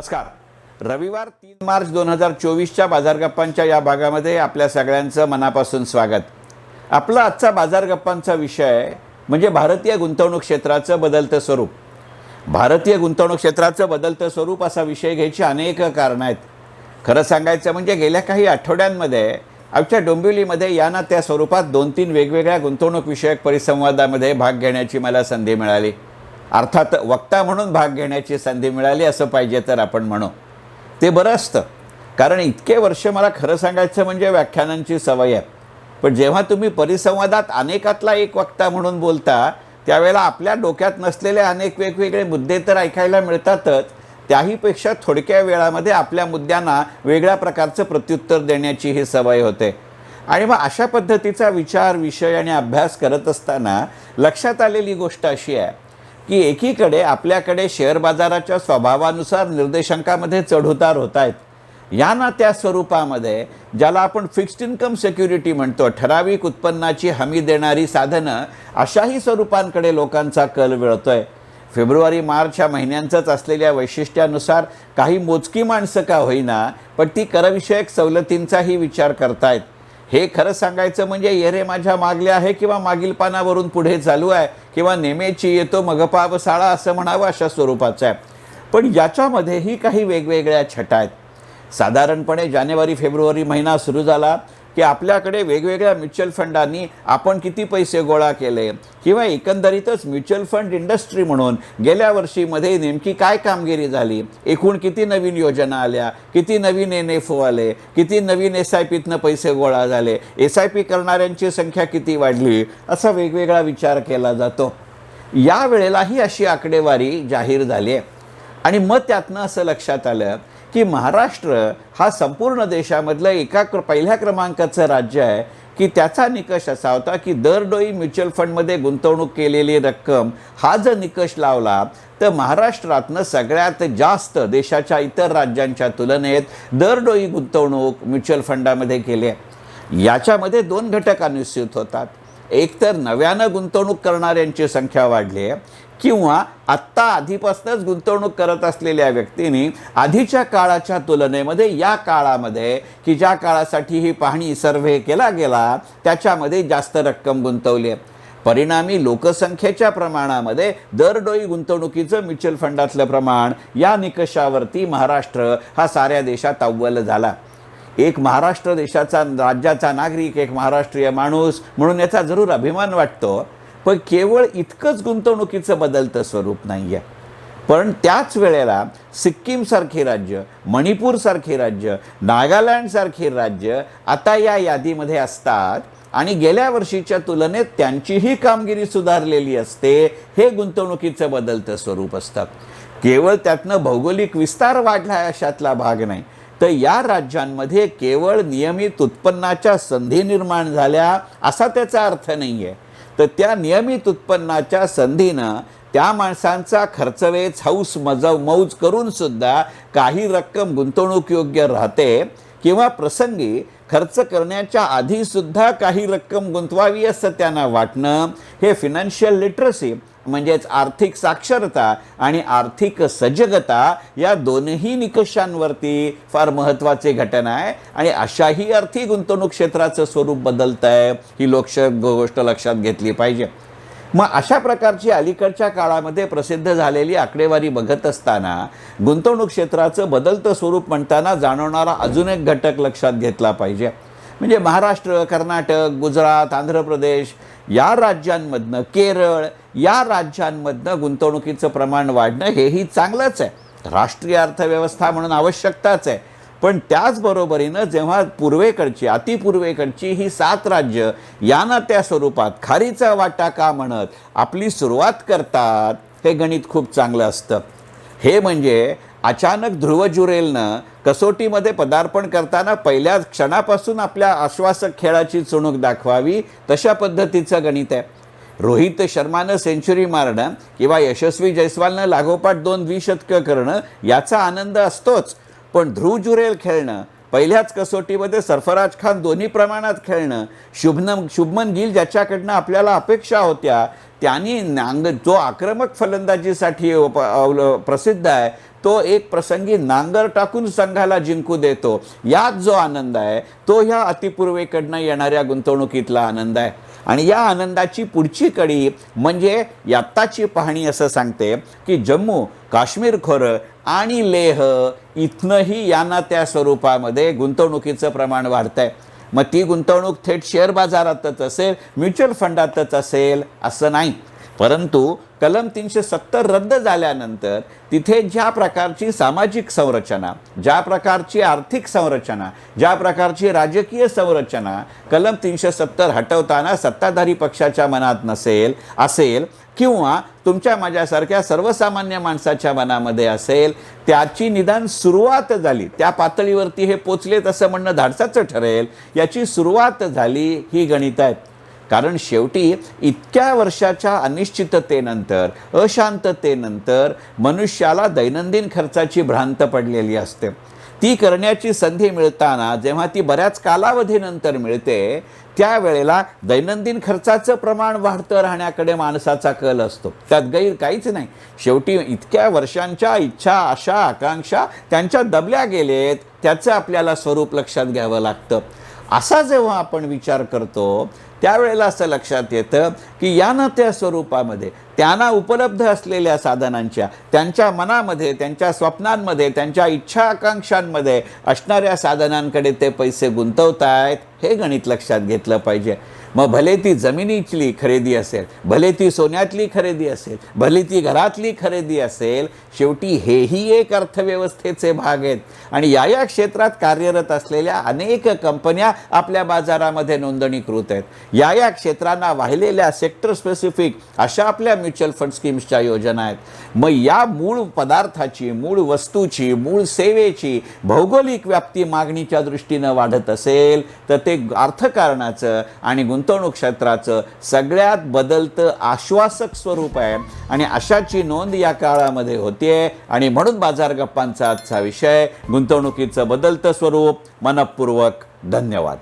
नमस्कार. रविवार तीन मार्च दोन हजार चोवीसच्या बाजार गप्पांच्या या भागामध्ये आपल्या सगळ्यांचं मनापासून स्वागत. आपला आजचा बाजार गप्पांचा विषय म्हणजे भारतीय गुंतवणूक क्षेत्राचं बदलतं स्वरूप. भारतीय गुंतवणूक क्षेत्राचं बदलतं स्वरूप असा विषय घ्यायची अनेक कारणं आहेत. खरं सांगायचं म्हणजे गेल्या काही आठवड्यांमध्ये आमच्या डोंबिवलीमध्ये या ना त्या स्वरूपात दोन तीन वेगवेगळ्या गुंतवणूक विषयक परिसंवादामध्ये भाग घेण्याची मला संधी मिळाली. अर्थात वक्ता म्हणून भाग घेण्याची संधी मिळाली असं पाहिजे तर आपण म्हणू. ते बरं असतं. कारण इतके वर्ष मला खरं सांगायचं म्हणजे व्याख्यानांची सवय आहे. पण जेव्हा तुम्ही परिसंवादात अनेकातला एक वक्ता म्हणून बोलता त्यावेळेला आपल्या डोक्यात नसलेले अनेक वेगवेगळे मुद्दे तर ऐकायला मिळतातच. त्याहीपेक्षा थोडक्या वेळामध्ये आपल्या मुद्द्यांना वेगळ्या प्रकारचं प्रत्युत्तर देण्याची ही सवय होते. आणि मग अशा पद्धतीचा विचार विषय आणि अभ्यास करत असताना लक्षात आलेली गोष्ट अशी आहे. की एकीकडे आपल्याकडे शेअर बाजाराच्या स्वभावानुसार निर्देशांकामध्ये चढउतार होत आहेत या ना त्या स्वरूपामध्ये ज्याला आपण फिक्स्ड इन्कम सिक्युरिटी म्हणतो ठराविक उत्पन्नाची हमी देणारी साधनं अशाही स्वरूपांकडे लोकांचा कल मिळतोय फेब्रुवारी मार्च ह्या महिन्यांचंच असलेल्या वैशिष्ट्यानुसार काही मोजकी माणसं का होईना पण ती करविषयक सवलतींचाही विचार करतायत. हे खरं सांगायचं म्हणजे ये रे माझ्या मागले आहे किंवा मागील पानावरून पुढे चालू आहे किंवा नेमेची येतो मगपाव साळा असं म्हणावं अशा स्वरूपाचं आहे. पण याच्यामध्येही काही वेगवेगळ्या छटा आहेत. साधारणपणे जानेवारी फेब्रुवारी महिना सुरू झाला. की आपल्याकडे वेगवेगळ्या म्युच्युअल फंडांनी आपण किती पैसे गोळा केले. किंवा एकंदरीतच म्युच्युअल फंड इंडस्ट्री म्हणून गेल्या वर्षीमध्ये नेमकी काय कामगिरी झाली? एकूण किती नवीन योजना आल्या? किती नवीन एन एफ ओ आले? किती नवीन एस आय पीतनं पैसे गोळा झाले? एस आय पी करणाऱ्यांची संख्या किती वाढली? असा वेगवेगळा विचार केला जातो. या वेळेलाही अशी आकडेवारी जाहीर झाली आहे. आणि मग त्यातनं असं लक्षात आलं की महाराष्ट्र हा संपूर्ण देशामधलं एका क्र पहिल्या क्रमांकाचं राज्य आहे की त्याचा निकष असा होता की दरडोई म्युच्युअल फंडमध्ये गुंतवणूक केलेली रक्कम हा जर निकष लावला तर महाराष्ट्रातनं सगळ्यात जास्त देशाच्या इतर राज्यांच्या तुलनेत दरडोई गुंतवणूक म्युच्युअल फंडामध्ये केली आहे. याच्यामध्ये दोन घटक अनुस्यूत होतात. एकतर नव्यानं गुंतवणूक करणाऱ्यांची संख्या वाढली आहे किंवा आत्ता आधीपासूनच गुंतवणूक करत असलेल्या व्यक्तींनी आधीच्या काळाच्या तुलनेमध्ये या काळामध्ये की ज्या काळासाठी ही पाहणी सर्व्हे केला गेला त्याच्यामध्ये जास्त रक्कम गुंतवली आहे. परिणामी लोकसंख्येच्या प्रमाणामध्ये दरडोई गुंतवणुकीचं म्युच्युअल फंडातलं प्रमाण या निकषावरती महाराष्ट्र हा साऱ्या देशात अव्वल झाला. एक महाराष्ट्र देशाचा राज्याचा नागरिक एक महाराष्ट्रीय माणूस म्हणून याचा जरूर अभिमान वाटतो पण केवळ इतकंच गुंतवणुकीचं बदलतं स्वरूप नाही आहे पण त्याच वेळेला सिक्कीमसारखे राज्य मणिपूरसारखे राज्य नागालँडसारखे राज्य आता या यादीमध्ये असतात आणि गेल्या वर्षीच्या तुलनेत त्यांचीही कामगिरी सुधारलेली असते हे गुंतवणुकीचं बदलतं स्वरूप असतं. केवळ त्यातनं भौगोलिक विस्तार वाढला अशातला भाग नाही तर या राज्यांमध्ये केवळ नियमित उत्पन्नाच्या संधी निर्माण झाल्या असा त्याचा अर्थ नाही आहे तर त्या नियमित उत्पन्नाच्या संधीनं त्या माणसांचा खर्चवेच हौस मज मौज करूनसुद्धा काही रक्कम गुंतवणूक योग्य राहते किंवा प्रसंगी खर्च करण्याच्या आधीसुद्धा काही रक्कम गुंतवावी असं त्यांना वाटणं हे फिनान्शियल लिटरसी म्हणजेच आर्थिक साक्षरता आणि आर्थिक सजगता या दोनही निकषांवरती फार महत्त्वाचे घटना आहे. आणि अशाही अर्थी गुंतवणूक क्षेत्राचं स्वरूप बदलत आहे ही लोकश गोष्ट लक्षात घेतली पाहिजे. मग अशा प्रकारची अलीकडच्या काळामध्ये प्रसिद्ध झालेली आकडेवारी बघत असताना गुंतवणूक क्षेत्राचं बदलतं स्वरूप म्हणताना जाणवणारा अजून एक घटक लक्षात घेतला पाहिजे. म्हणजे महाराष्ट्र कर्नाटक गुजरात आंध्र प्रदेश या राज्यांमधनं केरळ या राज्यांमधनं गुंतवणुकीचं प्रमाण वाढणं हेही चांगलंच आहे. राष्ट्रीय अर्थव्यवस्था म्हणून आवश्यकताच आहे. पण त्याचबरोबरीनं जेव्हा पूर्वेकडची अतिपूर्वेकडची ही सात राज्य यांना त्या स्वरूपात खारीचा वाटा का म्हणत आपली सुरुवात करतात हे गणित खूप चांगलं असतं. हे म्हणजे अचानक ध्रुव जुरेलनं कसोटीमध्ये पदार्पण करताना पहिल्या क्षणापासून आपल्या आश्वासक खेळाची चुणूक दाखवावी तशा पद्धतीचं गणित आहे. रोहित शर्मानं सेंचुरी मारणं किंवा यशस्वी जयस्वालनं लागोपाठ दोन द्विशतकं करणं याचा आनंद असतोच. पण ध्रुव जुरेल खेळणं पहिल्याच कसोटीमध्ये सरफराज खान दोन्ही प्रमाणात खेळणं शुभनम शुभमन गिल ज्याच्याकडनं आपल्याला अपेक्षा होत्या त्यांनी नांग जो आक्रमक फलंदाजीसाठी प्रसिद्ध आहे तो एक प्रसंगी नांगर टाकून संघाला जिंकू देतो. यात जो आनंद आहे तो ह्या अतिपूर्वेकडनं येणाऱ्या गुंतवणुकीतला आनंद आहे. आणि या आनंदाची पुढची कडी म्हणजे आत्ताची पाहणी असं सांगते की जम्मू काश्मीर खोरं आणि लेह इथनंही यांना त्या स्वरूपामध्ये गुंतवणुकीचं प्रमाण वाढतंय. मग ती गुंतवणूक थेट शेअर बाजारातच असेल म्युच्युअल फंडातच असेल असं नाही. परंतु कलम तीनशे सत्तर रद्द झाल्यानंतर तिथे ज्या प्रकारची सामाजिक संरचना ज्या प्रकारची आर्थिक संरचना ज्या प्रकारची राजकीय संरचना कलम तीनशे सत्तर हटवताना सत्ताधारी पक्षाच्या मनात नसेल असेल किंवा तुमच्या माझ्यासारख्या सर्वसामान्य माणसाच्या मनामध्ये असेल त्याची निदान सुरुवात झाली त्या पातळीवरती हे पोचलेत असं म्हणणं धाडसाचं ठरेल याची सुरुवात झाली ही गणित आहेत. कारण शेवटी इतक्या वर्षाच्या अनिश्चिततेनंतर अशांततेनंतर मनुष्याला दैनंदिन खर्चाची भ्रांत पडलेली असते. ती करण्याची संधी मिळताना जेव्हा ती बऱ्याच कालावधीनंतर मिळते त्यावेळेला दैनंदिन खर्चाचं प्रमाण वाढतं राहण्याकडे माणसाचा कल असतो. त्यात गैर काहीच नाही. शेवटी इतक्या वर्षांच्या इच्छा आशा आकांक्षा त्यांच्या दबल्या गेलेत त्याचं आपल्याला स्वरूप लक्षात घ्यावं लागतं. असा जेव्हा आपण विचार करतो त्यावेळेला असं लक्षात येतं की या ना त्या स्वरूपामध्ये त्यांना उपलब्ध असलेल्या साधनांच्या त्यांच्या मनामध्ये त्यांच्या स्वप्नांमध्ये त्यांच्या इच्छा आकांक्षांमध्ये असणाऱ्या साधनांकडे ते पैसे गुंतवतायत हे गणित लक्षात घेतलं पाहिजे. मग भले ती जमिनीतली खरेदी असेल भले ती सोन्यातली खरेदी असेल भले ती घरातली खरेदी असेल शेवटी हेही एक अर्थव्यवस्थेचे भाग आहेत. आणि या या क्षेत्रात कार्यरत असलेल्या अनेक कंपन्या आपल्या बाजारामध्ये नोंदणीकृत आहेत. या या क्षेत्रांना वाहिलेल्या सेक्टर स्पेसिफिक अशा आपल्या म्युच्युअल फंड स्कीम्सच्या योजना आहेत. मग या मूळ पदार्थाची मूळ वस्तूची मूळ सेवेची भौगोलिक व्याप्ती मागणीच्या दृष्टीनं वाढत असेल तर ते अर्थकारणाचं आणि गुंतवणूक क्षेत्राचं सगळ्यात बदलतं आश्वासक स्वरूप आहे. आणि अशाची नोंद या काळामध्ये होतीये. आणि म्हणून बाजार गप्पांचा आजचा विषय गुंतवणुकीचं बदलतं स्वरूप मनपूर्वक धन्यवाद.